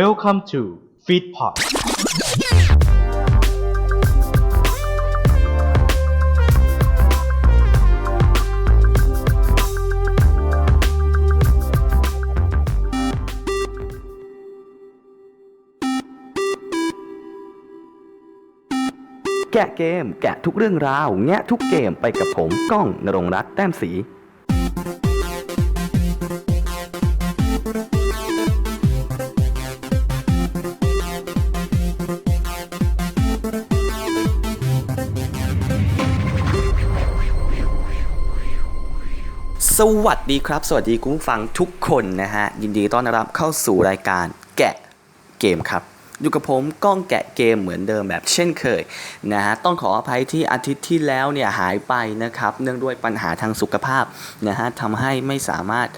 Welcome to Feedpot แกะเกม แกะทุกเรื่องราว แงะทุกเกมไปกับผม ก้องนรงรักษ์แต้มสี วัสดีครับ สวัสดีคุณฟังทุกคนนะฮะ ยินดีต้อนรับเข้าสู่รายการแกะเกมครับ อยู่กับผมก้องแกะเกมเหมือนเดิมแบบเช่นเคยนะฮะ ต้องขออภัยที่อาทิตย์ที่แล้วเนี่ยหายไปนะครับ เนื่องด้วยปัญหาทางสุขภาพนะฮะทำให้ไม่สามารถ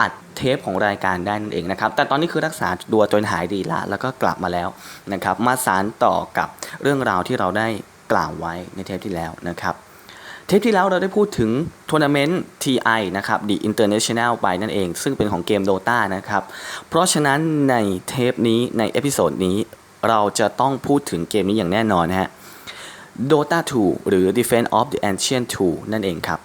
อัดเทปของรายการได้นั่นเองนะครับ แต่ตอนนี้คือรักษาตัวจนหายดีละ แล้วก็กลับมาแล้วนะครับ มาสารต่อกับเรื่องราวที่เราได้กล่าวไว้ในเทปที่แล้วนะครับ เทปที่แล้วเราได้พูดถึงทัวร์นาเมนต์ TI นะครับ The International ไปนั่นเอง ซึ่งเป็นของเกม Dota นะครับ เพราะฉะนั้นในเทปนี้ในเอพิโซดนี้เราจะต้องพูดถึงเกมนี้อย่างแน่นอนนะฮะ Dota 2 หรือ Defense of the Ancient 2 นั่นเองครับ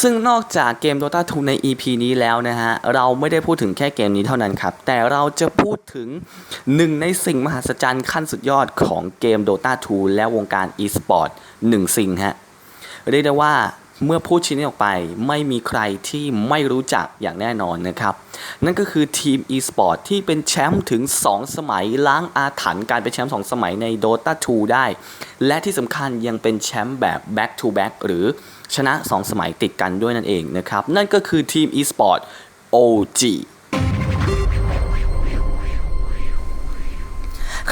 ซึ่งนอกจากเกม Dota 2 ใน EP นี้แล้วนะฮะ เราไม่ได้พูดถึงแค่เกมนี้เท่านั้นครับ แต่เราจะพูดถึงหนึ่งในสิ่งมหัศจรรย์ขั้นสุดยอดของเกม Dota 2 และวงการ e-sport หนึ่งสิ่งฮะ เรียกได้ว่าเมื่อพูดชิ้นนี้ออกไปไม่มีใครที่ไม่รู้จักอย่างแน่นอนนะครับ นั่นก็คือทีม e-sport ที่เป็นแชมป์ถึง 2 สมัยล้างอาถรรพ์การเป็นแชมป์2สมัยใน Dota 2 ได้ และที่สำคัญยังเป็นแชมป์แบบ back to back หรือชนะ 2 สมัยติดกันด้วยนั่นเองนะครับ นั่นก็คือทีม e-sport OG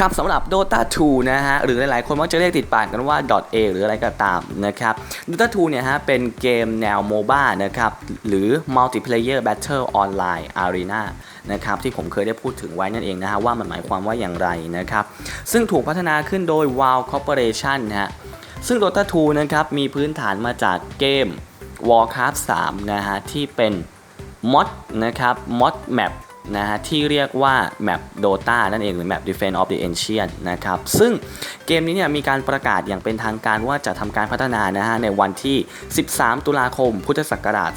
ครับสำหรับ Dota 2 นะฮะหรือหลายๆ คนมักจะเรียกติดปากกันว่า .a หรืออะไรก็ตามนะครับ Dota 2 เนี่ยฮะเป็นเกมแนว MOBA นะครับหรือ Multiplayer Battle Online Arena นะครับที่ผมเคยได้พูดถึงไว้นั่นเองนะฮะว่ามันหมายความว่าอย่างไรนะครับซึ่งถูกพัฒนาขึ้นโดย WoW Corporation นะฮะซึ่ง Dota 2 นะครับมีพื้นฐานมาจากเกม Warcraft 3 นะฮะที่เป็นมอดนะครับมอดแมป นะฮะที่เรียกว่าแมป Dota นั่นเองหรือแมป Defense of the Ancient นะครับซึ่งเกมนี้เนี่ยมีการประกาศอย่างเป็นทางการว่าจะทำการพัฒนานะฮะในวันที่ 13 ตุลาคม พุทธศักราช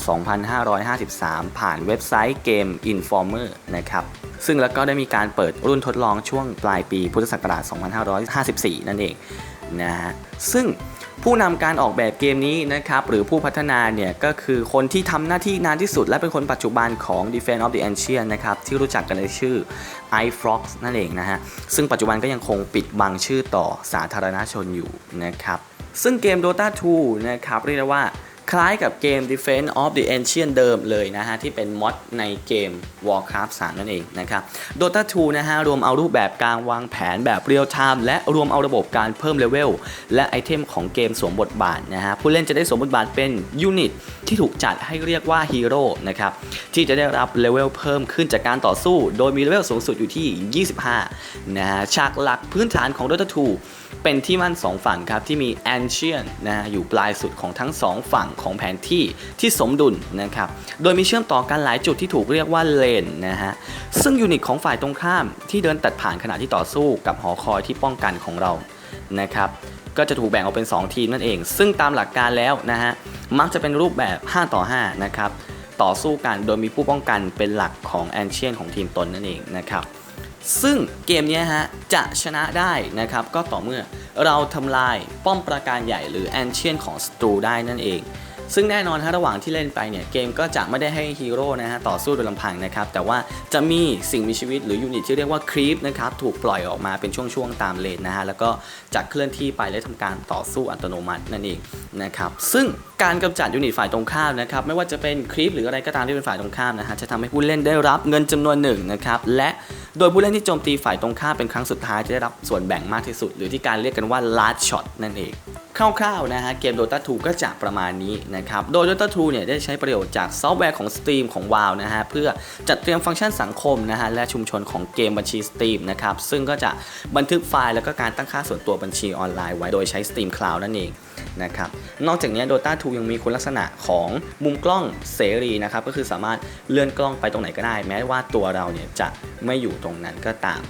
2553 ผ่านเว็บไซต์เกม Informer นะครับซึ่งแล้วก็ได้มีการเปิดรุ่นทดลองช่วงปลายปีพุทธศักราช 2554 นั่นเองนะฮะซึ่ง ผู้นำการออกแบบเกมนี้นะครับหรือผู้พัฒนาเนี่ยก็คือคนที่ทำหน้าที่นานที่สุด และเป็นคนปัจจุบันของ Defense of the Ancient นะครับที่รู้จักกันในชื่อ i f r o x นั่นเองนะฮะซึ่งปัจจุบันก็ยังคงปิดบังชื่อต่อสาธารณชนอยู่นะครับซึ่งเกม Dota 2นะครับเรียกได้ว่า คล้ายกับเกม Defense of the Ancient เดิมเลยนะฮะ ที่เป็นมอดในเกม Warcraft 3 นั่นเองนะครับ Dota 2 นะฮะ รวมเอารูปแบบการวางแผนแบบเรียลไทม์และรวมเอาระบบการเพิ่มเลเวลและไอเทมของเกมสวมบทบาทนะฮะ ผู้เล่นจะได้สวมบทบาทเป็นยูนิตที่ถูกจัดให้เรียกว่าฮีโร่นะครับ ที่จะได้รับเลเวลเพิ่มขึ้นจากการต่อสู้ โดยมีเลเวลสูงสุดอยู่ที่ 25 นะฮะฉากหลักพื้นฐานของ Dota 2เป็นที่มั่น 2 ฝั่งครับ ที่มี Ancient นะฮะอยู่ปลายสุดของทั้ง 2 ฝั่งของแผนที่ที่สมดุลนะครับโดยมีเชื่อมต่อกันหลายจุดที่ถูกเรียกว่าเลนนะฮะซึ่งยูนิตของฝ่ายตรงข้ามที่เดินตัดผ่านขณะที่ต่อสู้กับหอคอยที่ป้องกันของเรานะครับก็จะถูกแบ่งออกเป็น 2 ทีมนั่นเอง ซึ่งตามหลักการแล้วนะฮะมักจะเป็นรูปแบบ 5 ต่อ 5 นะครับ ต่อสู้กันโดยมีผู้ป้องกันเป็นหลักของแอนเชียนของทีมตนนั่นเองนะครับ ซึ่งเกมนี้ฮะจะชนะได้นะครับก็ต่อเมื่อเราทำลายป้อมปราการใหญ่หรือแอนเชียนของศัตรูได้นั่นเอง ซึ่งแน่นอนฮะระหว่างที่เล่นไปเนี่ยเกมก็จะไม่ได้ให้ฮีโร่นะฮะต่อสู้โดยลำพังนะครับแต่ว่าจะมีสิ่งมีชีวิตหรือยูนิตที่เรียกว่าครีปนะครับถูกปล่อยออกมาเป็นช่วงๆตามเลนนะฮะแล้วก็จะเคลื่อนที่ไปและทำการต่อสู้อัตโนมัตินั่นเองนะครับซึ่งการกำจัดยูนิตฝ่ายตรงข้ามนะครับไม่ว่าจะเป็นครีปหรืออะไรก็ตามที่เป็นฝ่ายตรงข้ามนะฮะจะทำให้ผู้เล่นได้รับเงินจำนวนหนึ่งนะครับและ โดยผู้เล่นที่โจมตีฝ่ายตรงข้ามเป็นครั้งสุดท้ายจะได้รับส่วนแบ่งมากที่สุด หรือที่การเรียกกันว่า last shot นั่นเอง คร่าวๆนะฮะเกม Dota 2 ก็จะประมาณนี้นะครับ โดย Dota 2 เนี่ยได้ใช้ประโยชน์จากซอฟต์แวร์ของ Steam ของ WoW นะฮะเพื่อจัดเตรียมฟังก์ชันสังคมนะฮะและชุมชนของเกมบัญชี Steam นะครับซึ่งก็จะบันทึกไฟล์แล้วก็การตั้งค่าส่วนตัวบัญชีออนไลน์ไว้โดยใช้ Steam Cloud นั่นเองนะครับนอกจากนี้ Dota 2 ยังมีคุณลักษณะของมุมกล้องเสรีนะครับก็คือสามารถเลื่อนกล้องไปตรงไหนก็ได้ แม้ว่าตัวเราเนี่ยจะไม่อยู่ตรงนั้นก็ตาม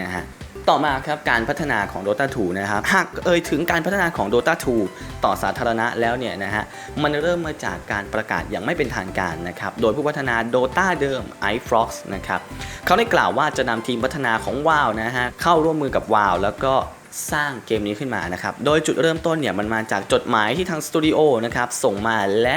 นะฮะ ต่อมาครับการพัฒนาของ Dota 2 นะครับ หากเอ่ยถึงการพัฒนาของ Dota 2 ต่อสาธารณะแล้วเนี่ยนะฮะมันเริ่มมาจากการประกาศอย่างไม่เป็นทางการนะครับโดยผู้พัฒนา Dota เดิม iFrox นะครับเขาได้กล่าวว่าจะนำทีมพัฒนาของ WoW นะฮะเข้าร่วมมือกับ WoW แล้วก็สร้างเกมนี้ขึ้นมานะครับ โดยจุดเริ่มต้นเนี่ยมันมาจากจดหมายที่ทางสตูดิโอนะครับส่งมาและ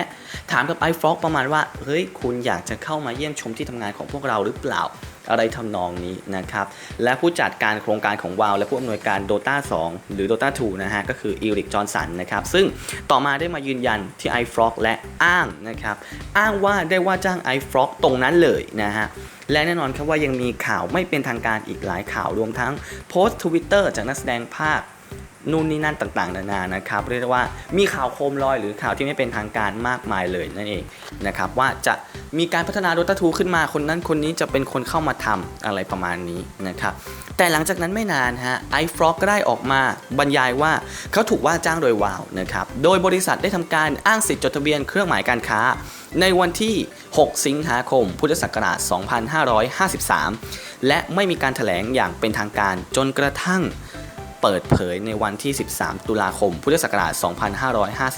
ถามกับ iFrog ประมาณว่า เฮ้ย คุณอยากจะเข้ามาเยี่ยมชมที่ทำงานของพวกเราหรือเปล่า อะไรทำนองนี้นะครับและผู้จัดการโครงการของวาวและผู้อำนวยการ Dota 2 หรือ Dota 2 นะฮะก็คืออีริกจอห์นสันนะครับซึ่งต่อมาได้มายืนยันที่ iFrog และอ้างนะครับอ้างว่าได้ว่าจ้าง iFrog ตรงนั้นเลยนะฮะและแน่นอนครับว่ายังมีข่าวไม่เป็นทางการอีกหลายข่าวรวมทั้งโพสต์ทวิตเตอร์จากนักแสดงภาค นู่นนี่นั่นต่างๆ นานานะครับเรียกได้ว่ามีข่าวโคมลอยหรือข่าวที่ไม่เป็นทางการมากมายเลยนั่นเองนะครับว่าจะมีการพัฒนา Dota 2ขึ้นมาคนนั้นคนนี้จะเป็นคนเข้ามาทำอะไรประมาณนี้นะครับแต่หลังจากนั้นไม่นานฮะ iFrog ก็ได้ออกมาบรรยายว่าเขาถูกว่าจ้างโดยวาวนะครับโดยบริษัทได้ทำการอ้างสิทธิ์จดทะเบียนเครื่องหมายการค้า ในวันที่ 6 สิงหาคม พุทธศักราช 2553 และไม่มีการถแถลงอย่างเป็นทางการจนกระทั่ง เปิดเผยในวันที่ 13 ตุลาคม พุทธศักราช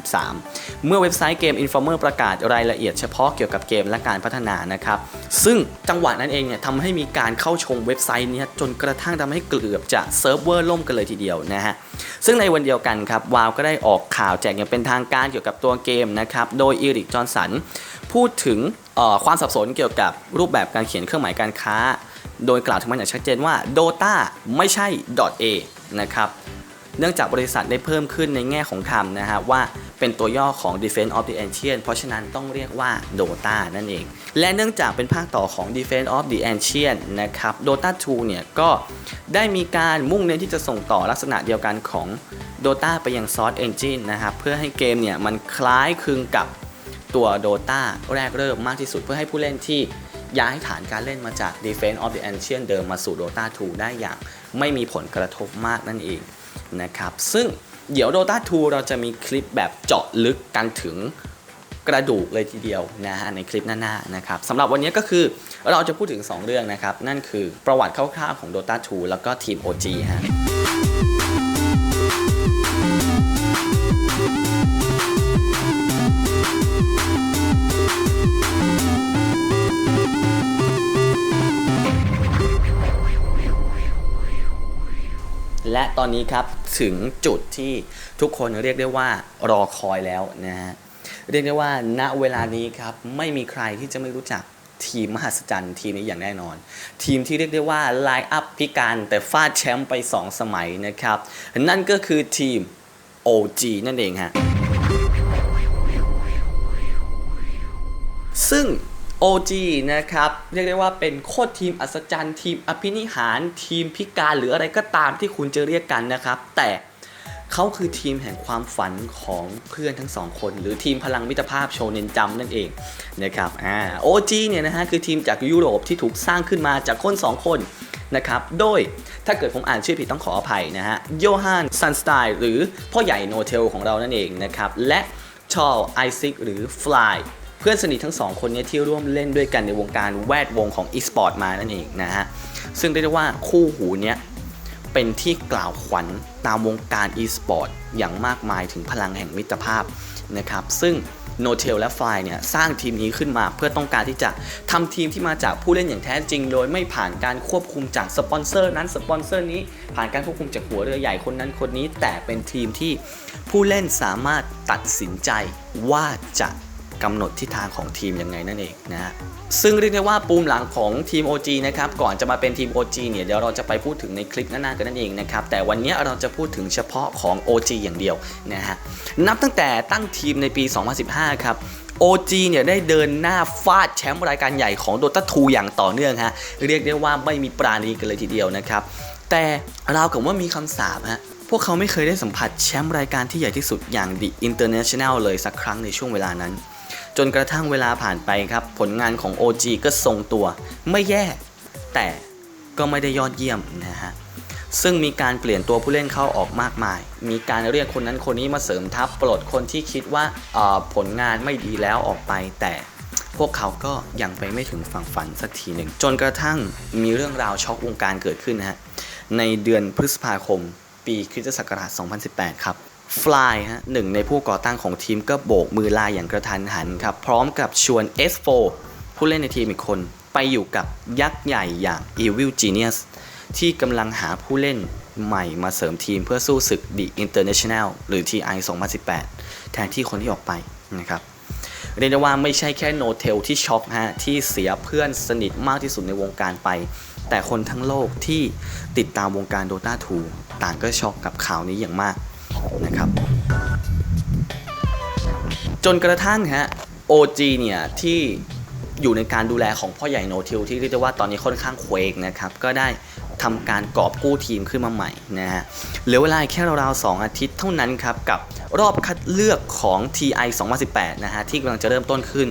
2553 เมื่อเว็บไซต์เกม Informer ประกาศรายละเอียดเฉพาะเกี่ยวกับเกมและการพัฒนานะครับ ซึ่งจังหวะนั้นเองเนี่ยทำให้มีการเข้าชมเว็บไซต์นี้จนกระทั่งทำให้เกือบจะเซิร์ฟเวอร์ล่มกันเลยทีเดียวนะฮะ ซึ่งในวันเดียวกันครับวาวก็ได้ออกข่าวแจกอย่างเป็นทางการเกี่ยวกับตัวเกมนะครับ โดยอีริก จอห์นสันพูดถึงความสับสนเกี่ยวกับรูปแบบการเขียนเครื่องหมายการค้า โดยกล่าวถึงมันอย่างชัดเจนว่า Dota ไม่ใช่ .a นะครับเนื่องจากบริษัทได้เพิ่มขึ้นในแง่ของคำนะฮะว่าเป็นตัวย่อของ Defense of the Ancient เพราะฉะนั้นต้องเรียกว่า Dota นั่นเอง และเนื่องจากเป็นภาคต่อของ Defense of the Ancient นะครับ Dota 2 เนี่ยก็ได้มีการมุ่งเน้นที่จะส่งต่อลักษณะเดียวกันของ Dota ไปยัง Source Engine นะครับเพื่อให้เกมเนี่ยมันคล้ายคลึงกับตัว Dota แรกเริ่มมากที่สุดเพื่อให้ผู้เล่นที่ย้ายฐานการเล่นมาจาก Defense of the Ancient เดิมมาสู่ Dota 2 ได้อย่าง ไม่มีผลกระทบมากนั่นเองนะครับ ซึ่งเดี๋ยว Dota 2 เราจะมีคลิปแบบเจาะลึกกันถึงกระดูกเลยทีเดียวนะฮะในคลิปหน้าๆนะครับสำหรับวันนี้ก็คือเราจะพูดถึง 2 เรื่องนะครับ นั่นคือประวัติคร่าวๆของ Dota 2 แล้วก็ทีม OG ฮะ และตอนนี้ครับถึงจุดที่ทุกคนเรียกได้ว่ารอคอยแล้วนะฮะเรียกได้ว่าณเวลานี้ครับไม่มีใครที่จะไม่รู้จักทีมมหัศจรรย์ทีมนี้อย่างแน่นอน ทีมที่เรียกได้ว่าไลน์อัพพิการแต่ฟาดแชมป์ไป 2 สมัยนะครับ นั่นก็คือทีม OG นั่นเองฮะซึ่ง OG นะครับ เรียกได้ว่าเป็นโคตรทีมอัศจรรย์ทีมอภินิหาร ทีมพิการหรืออะไรก็ตามที่คุณจะเรียกกันนะครับ แต่เขาคือทีมแห่งความฝันของเพื่อนทั้งสองคน หรือทีมพลังมิตรภาพโชเนนจัมนั่นเองนะครับอ่า OG เนี่ยนะฮะคือทีมจากยุโรปที่ถูกสร้างขึ้นมาจากคน 2 คนนะครับ โดยถ้าเกิดผมอ่านชื่อผิดต้องขออภัยนะฮะโยฮันซันสไตล์หรือพ่อใหญ่โนเทลของเรานั่นเองนะครับ และชอลไอซิกหรือฟลาย พื่อนสนิททั้งสองคนนี้ที่ร่วมเล่นด้วยกันในวงการแวดวงของ e-sport มานั่นเองนะฮะ ซึ่งเรียกได้ว่าคู่หูเนี้ยเป็นที่กล่าวขวัญตามวงการ e-sport อย่างมากมายถึงพลังแห่งมิตรภาพนะครับ ซึ่งโนเทลและไฟเนี่ยสร้างทีมนี้ขึ้นมาเพื่อต้องการที่จะทำทีมที่มาจากผู้เล่นอย่างแท้จริง โดยไม่ผ่านการควบคุมจากสปอนเซอร์นั้นสปอนเซอร์นี้ผ่านการควบคุมจากหัวเรือใหญ่คนนั้นคนนี้ แต่เป็นทีมที่ผู้เล่นสามารถตัดสินใจว่าจะ กำหนดทิศทางของทีมยังไงนั่นเองนะฮะซึ่งเรียกได้ว่าปูมหลังของทีม OG นะครับก่อนจะมาเป็นทีม OG เนี่ยเดี๋ยวเราจะไปพูดถึงในคลิปหน้าๆกันนั่นเองนะครับแต่วันนี้เราจะพูดถึงเฉพาะของ OG อย่างเดียวนะฮะนับตั้งแต่ตั้งทีมในปี 2015 ครับ OG เนี่ยได้เดินหน้าฟาดแชมป์รายการใหญ่ของ Dota 2อย่างต่อเนื่องฮะเรียกได้ว่าไม่มีปราณีกันเลยทีเดียวนะครับแต่เรากับว่ามีคำสาปฮะพวกเขาไม่เคยได้สัมผัสแชมป์รายการที่ใหญ่ที่สุดอย่าง The International เลยสักครั้งในช่วงเวลานั้น จนกระทั่งเวลาผ่านไปครับ ผลงานของ OG ก็ทรงตัว ไม่แย่ แต่ก็ไม่ได้ยอดเยี่ยมนะฮะซึ่งมีการเปลี่ยนตัวผู้เล่นเข้าออกมากมาย มีการเรียกคนนั้นคนนี้มาเสริมทัพปลดคนที่คิดว่าผลงานไม่ดีแล้วออกไป แต่พวกเขาก็ยังไปไม่ถึงฝั่งฝันสักทีหนึ่ง จนกระทั่งมีเรื่องราวช็อกวงการเกิดขึ้นนะฮะในเดือนพฤษภาคม ปีคริสตศักราช 2018 ครับ Fly ฮะหนึ่งในผู้ก่อตั้งของทีมก็โบกมือลาอย่างกระทันหันครับ พร้อมกับชวน S4 ผู้เล่นในทีมอีกคน ไปอยู่กับยักษ์ใหญ่อย่าง Evil Genius ที่กำลังหาผู้เล่นใหม่มาเสริมทีมเพื่อสู้ศึก The International หรือ TI 2018 แทนที่คนที่ออกไปนะครับเรียกได้ว่าไม่ใช่แค่โนเทลที่ช็อกฮะที่เสียเพื่อนสนิทมากที่สุดในวงการไป แต่คนทั้งโลกที่ติดตามวงการ Dota 2 ต่างก็ช็อกกับข่าวนี้อย่างมาก นะครับ จนกระทั่งฮะ OG เนี่ยที่อยู่ในการดูแลของพ่อใหญ่โนทิลที่เรียกได้ว่าตอนนี้ค่อนข้างเคว้งนะครับ ก็ได้ ทำการกอบกู้ทีมขึ้นมาใหม่นะฮะเหลือเวลาแค่ราวๆ2อาทิตย์เท่านั้นครับกับรอบคัดเลือกของ TI 2018นะฮะที่กำลังจะเริ่มต้นขึ้น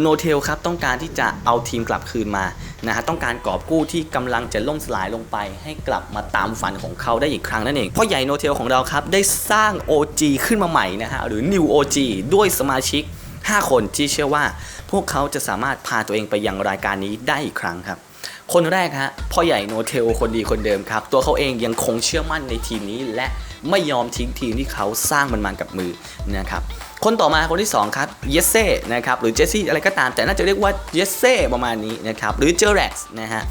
โนเทลครับต้องการที่จะเอาทีมกลับคืนมานะฮะต้องการกอบกู้ที่กำลังจะล่มสลายลงไป ให้กลับมาตามฝันของเขาได้อีกครั้งนั่นเองพ่อใหญ่โนเทลของเราครับได้สร้าง OG ขึ้นมาใหม่นะฮะหรือ New OG ด้วยสมาชิก 5 คนที่เชื่อว่า พวกเขาจะสามารถพาตัวเองไปยังรายการนี้ได้อีกครั้งครับ คนแรกฮะพ่อใหญ่โนเทลคนดีคนเดิมครับ ตัวเขาเองยังคงเชื่อมั่นในทีมนี้ และไม่ยอมทิ้งทีมที่เขาสร้างมันมากับมือนะครับคนต่อมาคนที่ 2 ครับเยสเซ่นะครับหรือเจสซี่อะไรก็ตาม แต่น่าจะเรียกว่าเยสเซ่ประมาณนี้นะครับหรือเจอแร็กซ์นะฮะ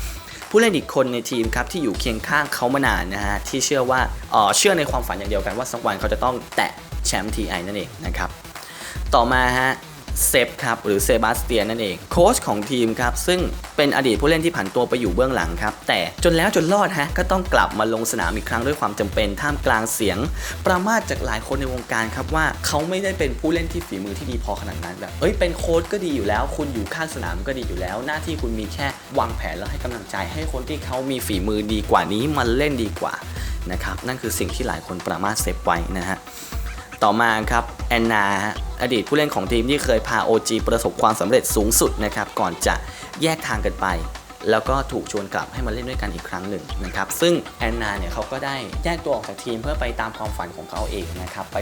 ผู้เล่นอีกคนในทีมครับที่อยู่เคียงข้างเขามานานนะฮะที่เชื่อว่าเออเชื่อในความฝันอย่างเดียวกันว่าสักวันเขาจะต้องแตะแชมป์ทีไอนั่นเองนะครับต่อมาฮะ เซฟครับหรือเซบาสเตียนนั่นเองโค้ชของทีมครับซึ่งเป็นอดีตผู้เล่นที่ผันตัวไปอยู่เบื้องหลังครับแต่จนแล้วจนรอดฮะก็ต้องกลับมาลงสนามอีกครั้งด้วยความจำเป็นท่ามกลางเสียง ประมาทจากหลายคนในวงการครับว่าเขาไม่ได้เป็นผู้เล่นที่ฝีมือที่ดีพอขนาดนั้นแบบเอ้ยเป็นโค้ชก็ดีอยู่แล้ว คุณอยู่ข้างสนามก็ดีอยู่แล้ว หน้าที่คุณมีแค่วางแผนแล้วให้กำลังใจให้คนที่เขามีฝีมือดีกว่านี้มาเล่นดีกว่านะครับนั่นคือสิ่งที่หลายคนประมาทเซฟไว้นะฮะ ต่อมาครับแอนนาฮะอดีตผู้เล่นของทีมที่เคยพา OG ประสบความสำเร็จสูงสุดนะครับก่อนจะแยกทางกันไป แล้วก็ถูกชวนกลับให้มาเล่นด้วยกันอีกครั้งหนึ่งนะครับซึ่งแอนนาเนี่ยเขาก็ได้แยกตัวออกจากทีมเพื่อไปตามความฝันของเขาเองนะครับไป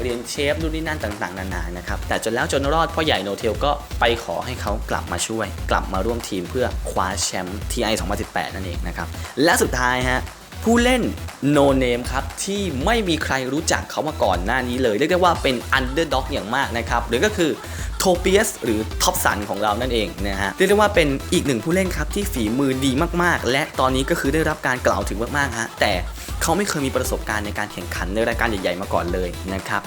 เรียนเชฟนู่นนี่นั่นต่างๆ นานานะครับแต่จนแล้วจนรอดพ่อใหญ่โนเทลก็ไปขอให้เขากลับมาช่วย กลับมาร่วมทีมเพื่อคว้าแชมป์ TI 2018 นั่นเองนะครับและสุดท้ายฮะ ผู้เล่นโนเนมครับที่ไม่มีใครรู้จักเขามาก่อนหน้านี้เลย เรียกได้ว่าเป็นอันเดอร์ด็อกอย่างมากนะครับหรือก็คือโทเปียสหรือท็อปสันของเรานั่นเองนะฮะเรียกได้ว่าเป็นอีกหนึ่งผู้เล่นครับที่ฝีมือดีมากๆ และตอนนี้ก็คือได้รับการกล่าวถึงมากๆฮะแต่เขาไม่เคยมีประสบการณ์ในการแข่งขันในรายการใหญ่ๆมาก่อนเลยนะครับ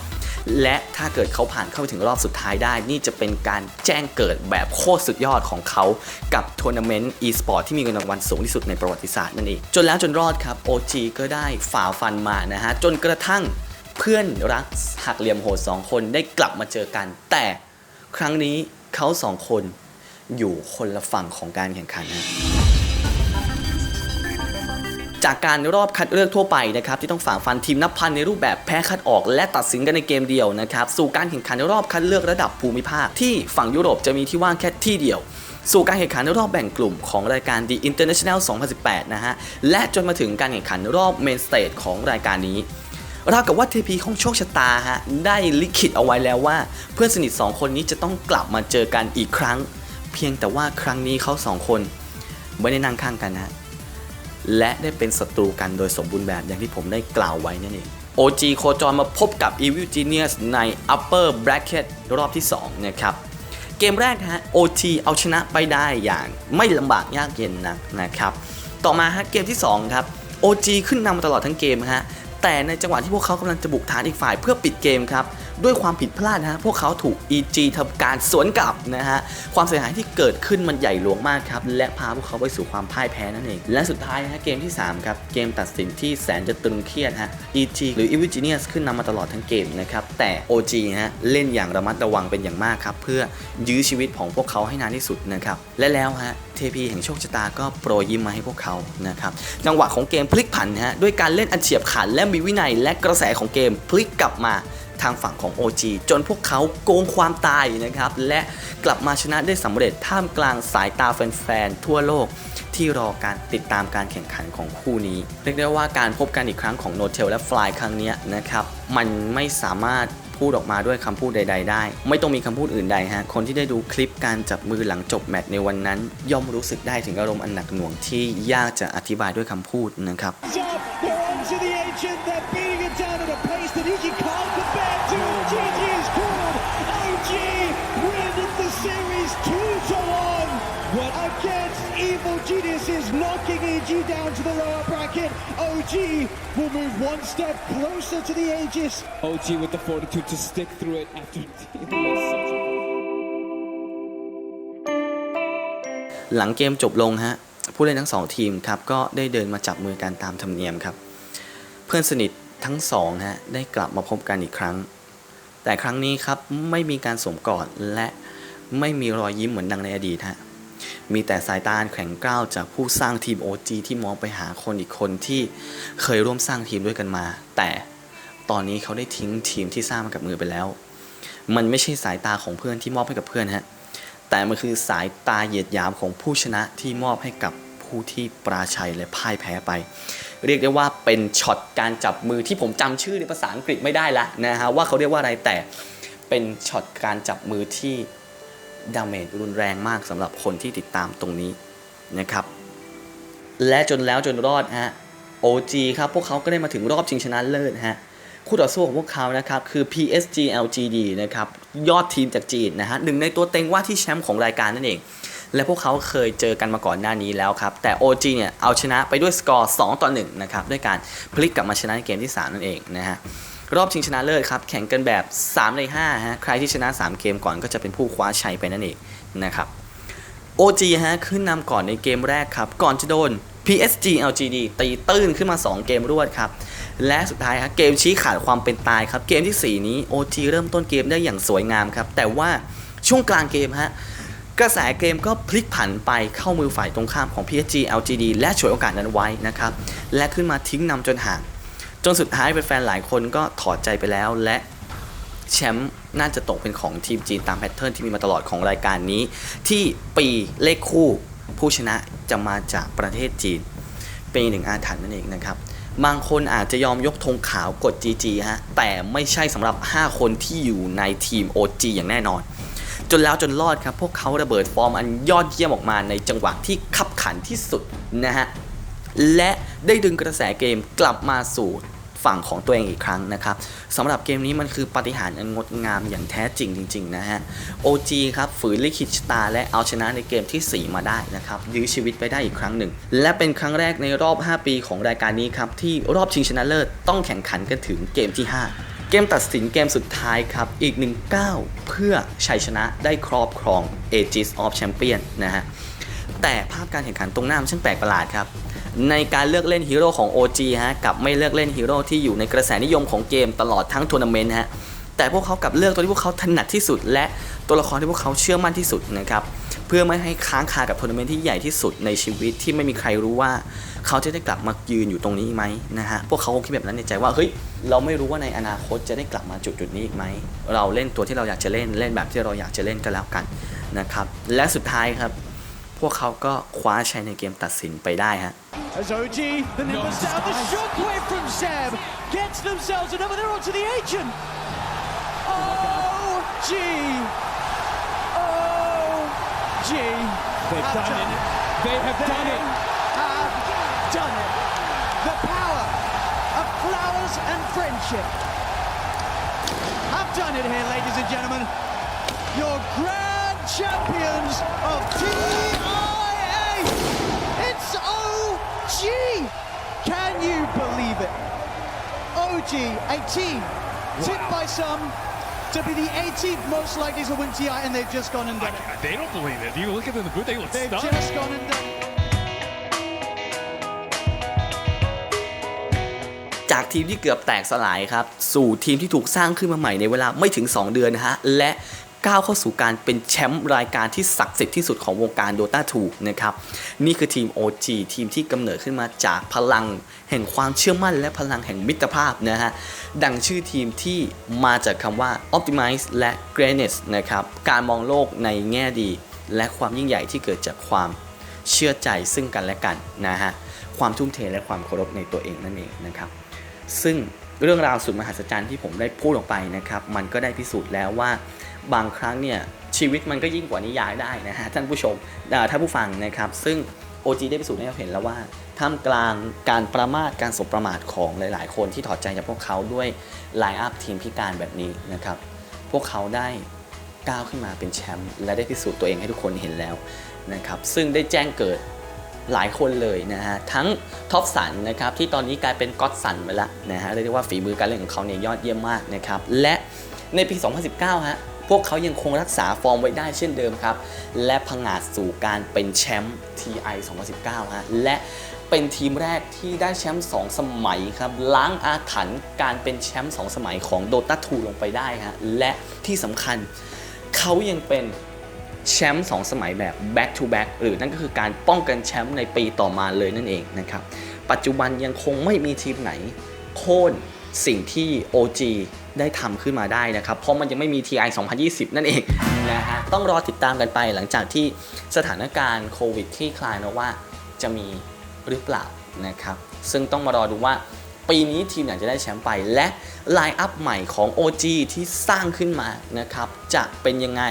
และถ้าเกิดเขาผ่านเข้าไปถึงรอบสุดท้ายได้ นี่จะเป็นการแจ้งเกิดแบบโคตรสุดยอดของเขา กับทัวร์นาเมนต์ e-sport ที่มีเงินรางวัลสูงที่สุดในประวัติศาสตร์นั่นเอง จนแล้วจนรอดครับ OG ก็ได้ฝ่าฟันมานะฮะ จนกระทั่งเพื่อนรักหักเหลี่ยมโหดสองคนได้กลับมาเจอกัน แต่ครั้งนี้เขาสองคนอยู่คนละฝั่งของการแข่งขันนะ จากการรอบคัดเลือกทั่วไปนะครับที่ต้องฝ่าฟันทีมนับพันในรูปแบบแพ้คัดออก และตัดสินกันในเกมเดียวนะครับสู่การแข่งขันรอบคัดเลือกระดับภูมิภาค ที่ฝั่งยุโรปจะมีที่ว่างแค่ที่เดียว สู่การแข่งขันรอบแบ่งกลุ่มของรายการ The International 2018 นะฮะและจนมาถึงการแข่งขันรอบ Main Stage ของรายการนี้เรากับว่าเทพีของโชคชะตาฮะได้ลิขิตเอาไว้แล้วว่า เพื่อนสนิท 2 คนนี้จะต้องกลับมาเจอกันอีกครั้ง เพียงแต่ว่าครั้งนี้เขาสองคนไม่ได้นั่งข้างกันนะ และได้เป็นศัตรูกันโดยสมบูรณ์แบบอย่างที่ผมได้กล่าวไว้นั่นเอง OG โคจรมาพบกับ Evil Genius ใน Upper Bracket รอบที่ 2 นะครับ เกมแรกฮะ OG เอาชนะไปได้อย่างไม่ลำบากยากเย็นนักนะครับ ต่อมาฮะเกมที่ 2 ครับ OG ขึ้นนำมาตลอดทั้งเกมฮะแต่ในจังหวะที่พวกเขากำลังจะบุกฐานอีกฝ่ายเพื่อปิดเกมครับ ด้วยความผิดพลาดนะฮะพวกเขาถูก EG ทำการสวนกลับนะฮะความเสียหายที่เกิดขึ้นมันใหญ่หลวงมากครับและพาพวกเขาไปสู่ความพ่ายแพ้นั่นเองและสุดท้ายนะฮะเกมที่สามครับเกมตัดสินที่แสนจะตึงเครียดฮะ EG หรือ e v i g i n i u s ขึ้นนำมาตลอดทั้งเกมนะครับแต่ OG ฮะเล่นอย่างระมัดระวังเป็นอย่างมากครับเพื่อยื้อชีวิตของพวกเขาให้นานที่สุดนะครับและแล้วฮะเทพีแห่งโชคชะตาก็โปรยยิ้มมาให้พวกเขานะครับจังหวะของเกมพลิกผันฮะด้วยการเล่นอันเฉียบขันและมีวินัยและกระแสของเกมพลิกกลับมา ทางฝั่งของ OG จนพวกเขาโกงความตายนะครับ และกลับมาชนะได้สำเร็จท่ามกลางสายตาแฟนๆ ทั่วโลกที่รอการติดตามการแข่งขันของคู่นี้ เรียกได้ว่าการพบกันอีกครั้งของโนเทลและฟลายครั้งนี้นะครับ มันไม่สามารถพูดออกมาด้วยคำพูดใด ๆ ได้ ไม่ต้องมีคำพูดอื่นใดฮะ คนที่ได้ดูคลิปการจับมือหลังจบแมตช์ในวันนั้น ย่อมรู้สึกได้ถึงอารมณ์อันหนักหน่วงที่ยากจะอธิบายด้วยคำพูดนะครับ evil geniuses knocking EG down to the lower bracket. OG will move one step closer to the Aegis. OG with the fortitude to stick through it after dealing with such a หลังเกมจบลงฮะ ผู้เล่นทั้งสองทีมครับ ก็ได้เดินมาจับมือกันตามธรรมเนียมครับ เพื่อนสนิททั้งสองฮะ ได้กลับมาพบกันอีกครั้ง แต่ครั้งนี้ครับไม่มีการสวมกอดและไม่มีรอยยิ้มเหมือนดังในอดีตฮะ มีแต่สายตาแข็งกร้าวจากผู้สร้างทีม OG ที่มองไปหาคนอีกคนที่เคยร่วมสร้างทีมด้วยกันมา แต่ตอนนี้เขาได้ทิ้งทีมที่สร้างมากับมือไปแล้ว มันไม่ใช่สายตาของเพื่อนที่มอบให้กับเพื่อนฮะ แต่มันคือสายตาเหยียดหยามของผู้ชนะที่มอบให้กับผู้ที่ปราชัยและพ่ายแพ้ไป เรียกได้ว่าเป็นช็อตการจับมือที่ผมจำชื่อในภาษาอังกฤษไม่ได้ละนะฮะว่าเขาเรียกว่าอะไรแต่เป็นช็อตการจับมือที่ ดาเมจรุนแรงมากสำหรับคนที่ติดตามตรงนี้นะครับ และจนแล้วจนรอดฮะ OG ครับ พวกเขาก็ได้มาถึงรอบชิงชนะเลิศฮะ คู่ต่อสู้ของพวกเขานะครับ คือ PSG LGD นะครับ ยอดทีมจากจีนนะฮะหนึ่งในตัวเต็งว่าที่แชมป์ของรายการนั่นเอง และพวกเขาเคยเจอกันมาก่อนหน้านี้แล้วครับ แต่ OG เนี่ย เอาชนะไปด้วยสกอร์ 2 ต่อ 1 นะครับ ด้วยการพลิกกลับมาชนะในเกมที่ 3 นั่นเองนะฮะ รอบชิงชนะเลิศครับ แข่งกันแบบ 3 ใน5ฮะใครที่ชนะ 3 เกมก่อนก็จะเป็นผู้คว้าชัยไปนั่นเองนะครับ OG ฮะขึ้นนำก่อนในเกมแรกครับ ก่อนจะโดน PSG LGD ตีตื้นขึ้นมา 2 เกมรวดครับ และสุดท้ายครับเกมชี้ขาดความเป็นตายครับ เกมทีสี่4 นี้ OG เริ่มต้นเกมได้อย่างสวยงามครับ แต่ว่าช่วงกลางเกมฮะกระแสเกมก็พลิกผันไปเข้ามือฝ่ายตรงข้ามของ PSG LGD และฉวยโอกาสนั้นไว้นะครับ และขึ้นมาทิ้งนำจนห่าง จนสุดท้ายแฟนหลายคนก็ถอดใจไปแล้วและแชมป์น่าจะตกเป็นของทีมจีนตามแพทเทิร์นที่มีมาตลอดของรายการนี้ ที่ปีเลขคู่ผู้ชนะจะมาจากประเทศจีน เป็นหนึ่งอาถรรพ์นั่นเองนะครับ บางคนอาจจะยอมยกธงขาวกด GG ฮะแต่ไม่ใช่สำหรับ 5 คนที่อยู่ในทีม OG อย่างแน่นอน จนแล้วจนรอดครับ พวกเขาระเบิดฟอร์มอันยอดเยี่ยมออกมาในจังหวะที่ขับขันที่สุดนะฮะและได้ดึงกระแสเกมกลับมาสู่ ฝั่งของตัวเองอีกครั้งนะครับสำหรับเกมนี้มันคือปาฏิหาริย์อันงดงามอย่างแท้จริงจริงๆนะฮะ OG ครับฝืนลิขิตชะตาและเอาชนะในเกมทีสี่ 4 มาได้นะครับยื้อชีวิตไปได้อีกครั้งหนึ่ง และเป็นครั้งแรกในรอบ 5 ปีของรายการนี้ครับที่รอบชิงชนะเลิศต้องแข่งขันกันถึงเกมที่ 5เกมตัดสินเกมสุดท้ายครับ อีกหนึ่งก้าวเพื่อชัยชนะได้ครอบครอง Aegis of Champion นะฮะ แต่ภาพการแข่งขันตรงหน้ามันช่างแปลกประหลาดครับ ในการเลือกเล่นฮีโร่ของ OG ฮะกับไม่เลือกเล่นฮีโร่ที่อยู่ในกระแสนิยมของเกมตลอดทั้งทัวร์นาเมนต์ฮะแต่พวกเขากับเลือกตัวที่พวกเขาถนัดที่สุด และตัวละครที่พวกเขาเชื่อมั่นที่สุดนะครับเพื่อไม่ให้ค้างคากับทัวร์นาเมนต์ที่ใหญ่ที่สุดในชีวิตที่ไม่มีใครรู้ว่า เขาจะได้กลับมายืนอยู่ตรงนี้ไหมนะฮะพวกเขาคงคิดแบบนั้นในใจว่าเฮ้ยเราไม่รู้ว่าในอนาคตจะได้กลับมาจุดจุดนี้อีกไหมเราเล่นตัวที่เราอยากจะเล่นเล่นแบบที่เราอยากจะเล่นก็แล้วกันนะครับและสุดท้ายครับ พวกเขาก็คว้าชัยในเกมตัดสินไปได้ฮะ As OG, the nimbus down, the shockwave from Seb gets themselves another. They're onto the ancient. OG. OG. They've have done it. They have done it. Have done it. The power of flowers and friendship. Have done it here, ladies and gentlemen. Your grand champions of you believe it? OG, a team tipped by some, to be the 18th most likely to win TI, and they've just gone and done it. They don't believe it. You look at them in the booth, they look They've stunned. just gone and done it. จากทีมที่เกือบแตกสลายครับ สู่ทีมที่ถูกสร้างขึ้นมาใหม่ในเวลาไม่ถึง 2 เดือนนะฮะ และ ก้าวเข้าสู่การเป็นแชมป์รายการที่ศักดิ์สิทธิ์ที่สุดของวงการ Dota 2 นะครับ นี่คือทีม OG ทีมที่กำเนิดขึ้นมาจากพลังแห่งความเชื่อมั่นและพลังแห่งมิตรภาพนะฮะ ดังชื่อทีมที่มาจากคำว่า optimize และ greatness นะครับ การมองโลกในแง่ดี และความยิ่งใหญ่ที่เกิดจากความเชื่อใจซึ่งกันและกันนะฮะ ความทุ่มเทและความเคารพในตัวเองนั่นเองนะครับ ซึ่งเรื่องราวสุดมหัศจรรย์ที่ผมได้พูดออกไปนะครับ มันก็ได้พิสูจน์แล้วว่า บางครั้งเนี่ยชีวิตมันก็ยิ่งกว่านิยายได้นะฮะท่านผู้ชมอ่าท่านผู้ฟังนะครับ ซึ่ง OG ได้พิสูจน์ให้เราเห็นแล้วว่าท่ามกลางการประมาทการสบประมาทของหลาย ๆ คนที่ถอดใจจากพวกเขาด้วยไลน์อัพทีมพิการแบบนี้นะครับ พวกเขาได้ก้าวขึ้นมาเป็นแชมป์และได้พิสูจน์ตัวเองให้ทุกคนเห็นแล้วนะครับ ซึ่งได้แจ้งเกิดหลายคนเลยนะฮะ ทั้งท็อปสันนะครับที่ตอนนี้กลายเป็นก็อตสันไปแล้วนะฮะเรียกได้ว่าฝีมือการเล่นของเขาเนี่ยยอดเยี่ยมมากนะครับ และในปี 2019 ฮะ พวกเขายังคงรักษาฟอร์มไว้ได้เช่นเดิมครับ และพังอาจสู่การเป็นแชมป์ TI 2019 ฮะ และเป็นทีมแรกที่ได้แชมป์ 2 สมัยครับ ล้างอาถรรพ์การเป็นแชมป์ 2 สมัยของ Dota 2ลงไปได้ฮะ และที่สำคัญเขายังเป็นแชมป์2สมัยแบบ back to back หรือนั่นก็คือการป้องกันแชมป์ในปีต่อมาเลยนั่นเองนะครับ ปัจจุบันยังคงไม่มีทีมไหน โค่นสิ่งที่ OG ได้ทำขึ้นมาได้นะครับ เพราะมันยังไม่มี TI 2020 นั่นเองนะฮะต้องรอติดตามกันไปหลังจากที่สถานการณ์โควิดที่คลายนะว่าจะมีหรือเปล่านะครับ ซึ่งต้องมารอดูว่าปีนี้ทีมไหนจะได้แชมป์ไป และไลน์อัพใหม่ของ OG ที่สร้างขึ้นมานะครับจะเป็นยังไง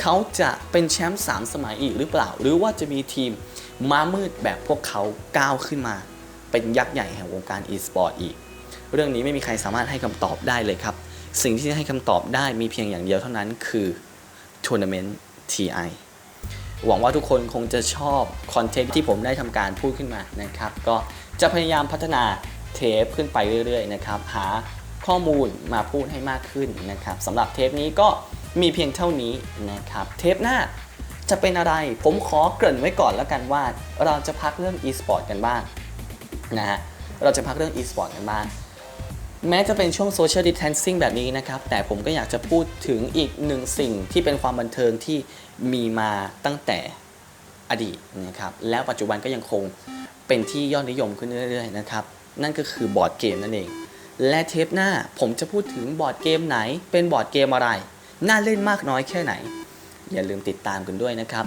เขาจะเป็นแชมป์3สมัยอีกหรือเปล่า หรือว่าจะมีทีมม้ามืดแบบพวกเขาก้าวขึ้นมา เป็นยักษ์ใหญ่แห่งวงการ e-sport อีก เรื่องนี้ไม่มีใครสามารถให้คำตอบได้เลยครับ สิ่งที่จะให้คำตอบได้มีเพียงอย่างเดียวเท่านั้นคือ Tournament TI หวังว่าทุกคนคงจะชอบคอนเทนต์ที่ผมได้ทำการพูดขึ้นมานะครับ ก็จะพยายามพัฒนาเทปขึ้นไปเรื่อยๆนะครับ หาข้อมูลมาพูดให้มากขึ้นนะครับสำหรับเทปนี้ก็มีเพียงเท่านี้นะครับ เทปหน้าจะเป็นอะไร ผมขอเกริ่นไว้ก่อนแล้วกันว่า เราจะพักเรื่อง e-sport กันบ้างนะฮะเราจะพักเรื่อง e-sport กันบ้าง แม้จะเป็นช่วง social distancing แบบนี้นะครับ แต่ผมก็อยากจะพูดถึงอีกหนึ่งสิ่งที่เป็นความบันเทิงที่มีมาตั้งแต่อดีตนะครับ แล้วปัจจุบันก็ยังคงเป็นที่ยอดนิยมขึ้นเรื่อยๆนะครับ นั่นก็คือบอร์ดเกมนั่นเอง และเทปหน้าผมจะพูดถึงบอร์ดเกมไหน เป็นบอร์ดเกมอะไร น่าเล่นมากน้อยแค่ไหน อย่าลืมติดตามกันด้วยนะครับ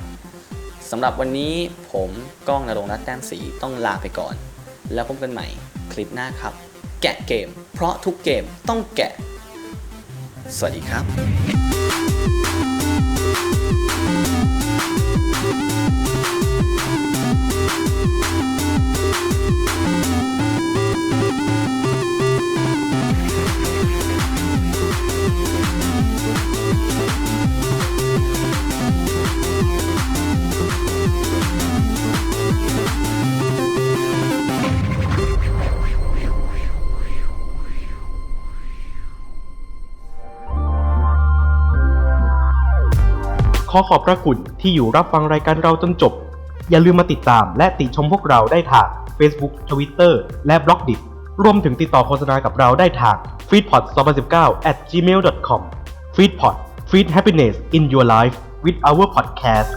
สำหรับวันนี้ผมก้องนรงรัตน์แต้มศรีต้องลาไปก่อน แล้วพบกันใหม่คลิปหน้าครับ แกะเกม เพราะทุกเกมต้องแกะ สวัสดีครับ อขอบพระคุณที่อยู่รับฟังรายการเราจนจบ อย่าลืมมาติดตามและติชมพวกเราได้ทาง Facebook Twitter และ b ล็อกดิรวมถึงติดต่อโฆษณากับเราได้ทาง f e e d p o d 2019 at gmail.com f e e d p o d Feed Happiness in Your Life with our podcast